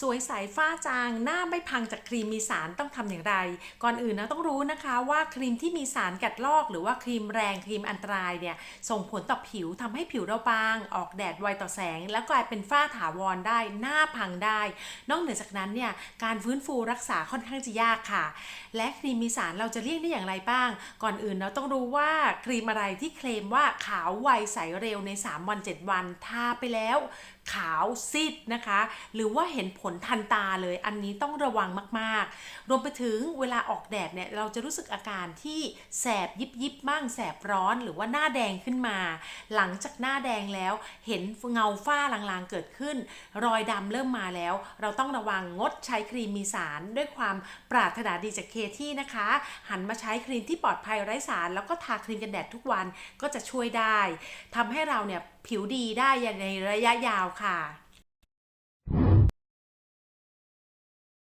สวยใสฝ้าจางหน้าไม่พังจากครีมมีสารต้องทำอย่างไร ก่อนอื่นนะต้องรู้นะคะว่าครีมที่มีสารกัดลอก หรือว่าครีมแรงครีมอันตรายเนี่ยส่งผลต่อผิวทำให้ผิวเราบาง ออกแดดไวต่อแสง แล้วกลายเป็นฝ้าถาวรได้ หน้าพังได้ นอกเหนือจากนั้นเนี่ยการฟื้นฟูรักษาค่อนข้างจะยากค่ะ และครีมมีสารเราจะเลี่ยงได้อย่างไรบ้าง ก่อนอื่นเราต้องรู้ว่าครีมอะไรที่เคลมว่าขาวไวใสเร็วใน 3 วัน 7 วันทาไปแล้ว ขาวซีดนะคะ หรือว่าเห็นผลทันตาเลยอันนี้ต้องระวังมากๆ รวมไปถึงเวลาออกแดดเนี่ยเราจะรู้สึกอาการที่แสบยิบยิบบ้างแสบร้อนหรือว่าหน้าแดงขึ้นมา หลังจากหน้าแดงแล้วเห็นเงาฝ้าลางๆเกิดขึ้น รอยดำเริ่มมาแล้ว เราต้องระวังงดใช้ครีมมีสารด้วยความปรารถนาดีจากเคที่นะคะ หันมาใช้ครีมที่ปลอดภัยไร้สาร แล้วก็ทาครีมกันแดดทุกวันก็จะช่วยได้ทำให้เราเนี่ย ผิวดีได้ในระยะยาวค่ะ